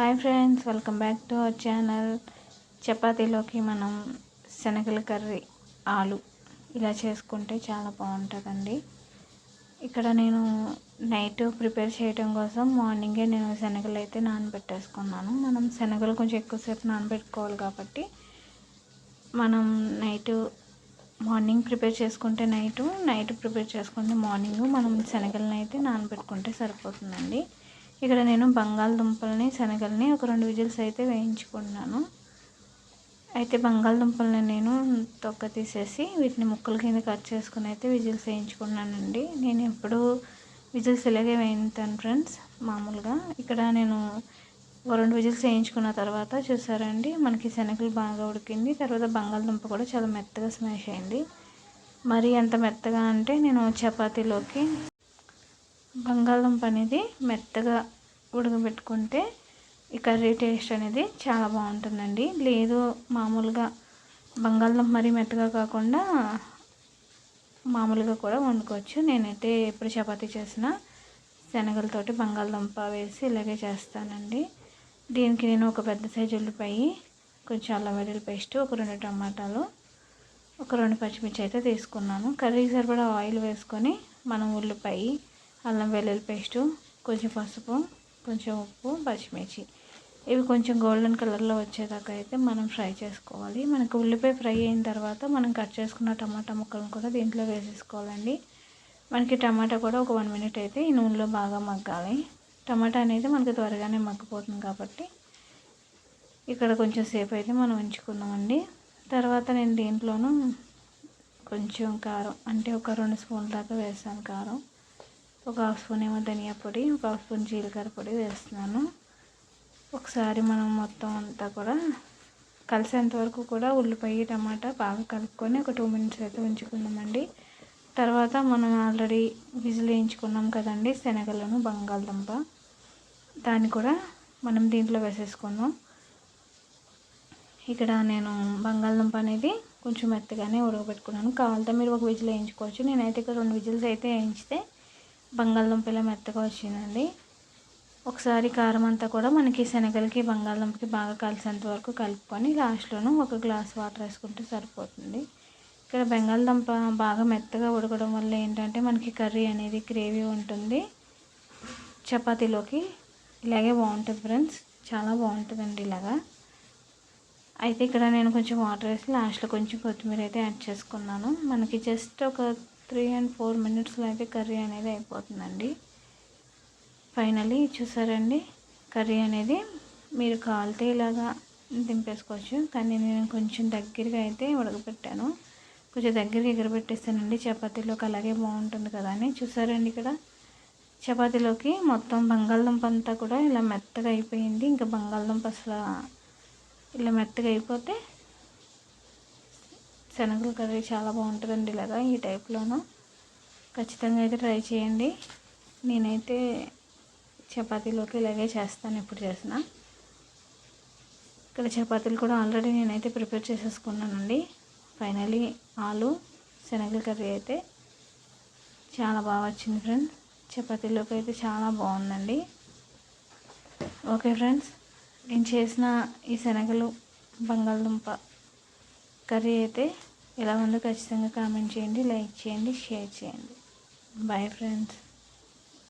Hi friends welcome back to our channel. చపాతీలోకి మనం శనగల curry ఆలు ఇలా చేసుకుంటే చాలా బాగుంటుందండి. ఇక్కడ నేను నైట్ ప్రిపేర్ చేయడం కోసం మార్నింగే నేను శనగలు అయితే నానబెట్టేసుకున్నాను. మనం శనగలు కొంచెం ఎక్కువసేపు నానబెట్టుకోవాలి కాబట్టి మనం నైట్ మార్నింగ్ ప్రిపేర్ చేసుకుంటే నైటు నైట్ ప్రిపేర్ చేసుకుంటే మార్నింగ్ మనం శనగలను అయితే నానబెట్టుకుంటే సరిపోతుందండి. ఇక్కడ నేను బంగాళదుంపల్ని శనగల్ని ఒక రెండు విజిల్స్ అయితే వేయించుకున్నాను. అయితే బంగాళదుంపల్ని నేను తొక్క తీసేసి వీటిని ముక్కల కింద కట్ చేసుకుని అయితే విజిల్స్ వేయించుకున్నానండి. నేను ఎప్పుడు విజిల్స్ ఇలాగే వేయింతాను ఫ్రెండ్స్ మామూలుగా. ఇక్కడ నేను ఒక రెండు విజిల్స్ వేయించుకున్న తర్వాత చూసారండి మనకి శనగలు బాగా ఉడికింది. తర్వాత బంగాళదుంప కూడా చాలా మెత్తగా స్మాష్ అయింది. మరి ఎంత మెత్తగా అంటే నేను చపాతీలోకి బంగాళదుంప అనేది మెత్తగా ఉడకబెట్టుకుంటే ఈ కర్రీ టేస్ట్ అనేది చాలా బాగుంటుందండి. లేదు మామూలుగా బంగాళదుంప మరీ మెత్తగా కాకుండా మామూలుగా కూడా వండుకోవచ్చు. నేనైతే ఎప్పుడు చపాతీ చేసిన శనగలతోటి బంగాళదుంప వేసి ఇలాగే చేస్తానండి. దీనికి నేను ఒక పెద్ద సైజు ఉల్లిపాయ కొంచెం అల్లం వెల్లుల్లి పేస్ట్ ఒక రెండు టమాటాలు ఒక రెండు పచ్చిమిర్చి అయితే తీసుకున్నాను. కర్రీ సరిపడా ఆయిల్ వేసుకొని మనం ఉల్లిపాయ అల్లం వెల్లుల్లి పేస్టు కొంచెం పసుపు కొంచెం ఉప్పు పచ్చిమిర్చి. ఇవి కొంచెం గోల్డెన్ కలర్లో వచ్చేదాకా అయితే మనం ఫ్రై చేసుకోవాలి. మనకు ఉల్లిపాయ ఫ్రై అయిన తర్వాత మనం కట్ చేసుకున్న టమాటా ముక్కలను కూడా దీంట్లో వేసేసుకోవాలండి. మనకి టమాటా కూడా ఒక వన్ మినిట్ అయితే ఈ నూనెలో బాగా మగ్గాలి. టమాటా అనేది మనకి త్వరగానే మగ్గిపోతుంది కాబట్టి ఇక్కడ కొంచెం సేపు అయితే మనం ఉంచుకున్నామండి తర్వాత నేను దీంట్లోనూ కొంచెం కారం అంటే ఒక రెండు స్పూన్ దాకా వేసాను కారం. ఒక హాఫ్ స్పూన్ ఏమో ధనియా పొడి ఒక హాఫ్ స్పూన్ జీలకర్ర పొడి వేస్తున్నాను. ఒకసారి మనం మొత్తం అంతా కూడా కలిసేంత వరకు కూడా ఉల్లిపాయ టమాటా బాగా కలుపుకొని ఒక టూ మినిట్స్ అయితే ఉంచుకుందామండి. తర్వాత మనం ఆల్రెడీ విజిల్ వేయించుకున్నాం కదండి శనగలను బంగాళదుంప. దాన్ని కూడా మనం దీంట్లో వేసేసుకున్నాం ఇక్కడ నేను బంగాళదుంప అనేది కొంచెం మెత్తగానే ఉడకబెట్టుకున్నాను. కావాలంటే మీరు ఒక విజిల్ వేయించుకోవచ్చు. నేనైతే ఇక్కడ రెండు విజిల్స్ అయితే వేయించితే బంగాళదుంప ఇలా మెత్తగా వచ్చిందండి. ఒకసారి కారం అంతా కూడా మనకి శనగలకి బంగాళదుంపకి బాగా కలిసేంత వరకు కలుపుకొని లాస్ట్లోనూ ఒక గ్లాస్ వాటర్ వేసుకుంటే సరిపోతుంది. ఇక్కడ బంగాళదుంప బాగా మెత్తగా ఉడకడం వల్ల ఏంటంటే మనకి కర్రీ అనేది గ్రేవీ ఉంటుంది. చపాతీలోకి ఇలాగే బాగుంటుంది ఫ్రెండ్స్. చాలా బాగుంటుందండి ఇలాగా. అయితే ఇక్కడ నేను కొంచెం వాటర్ వేసి లాస్ట్లో కొంచెం కొత్తిమీర అయితే యాడ్ చేసుకున్నాను. మనకి జస్ట్ ఒక త్రీ అండ్ ఫోర్ మినిట్స్లో అయితే కర్రీ అనేది అయిపోతుందండి. ఫైనలీ చూసారండి కర్రీ అనేది మీరు కాలితే ఇలాగా దింపేసుకోవచ్చు. కానీ నేను కొంచెం దగ్గరగా అయితే ఉడకపెట్టాను కొంచెం దగ్గరగా ఎగరబెట్టేస్తానండి. చపాతీలోకి అలాగే బాగుంటుంది కదా అని చూసారండి ఇక్కడ. చపాతీలోకి మొత్తం బంగాళదుంప అంతా కూడా ఇలా మెత్తగా అయిపోయింది. ఇంకా బంగాళదుంప అసలు ఇలా మెత్తగా అయిపోతే శనగలు కర్రీ చాలా బాగుంటుందండి ఇలాగా ఈ టైప్లోనూ. ఖచ్చితంగా అయితే ట్రై చేయండి. నేనైతే చపాతీలోకి ఇలాగే చేస్తాను ఎప్పుడు చేసిన. ఇక్కడ చపాతీలు కూడా ఆల్రెడీ నేనైతే ప్రిపేర్ చేసేసుకున్నానండి. ఫైనలీ ఆలు శనగల కర్రీ అయితే చాలా బాగా వచ్చింది ఫ్రెండ్స్. చపాతీలోకి అయితే చాలా బాగుందండి. ఓకే ఫ్రెండ్స్ నేను చేసిన ఈ శనగలు బంగాళదుంప కర్రీ అయితే ఎలా ఉందో ఖచ్చితంగా కామెంట్ చేయండి లైక్ చేయండి షేర్ చేయండి. Bye friends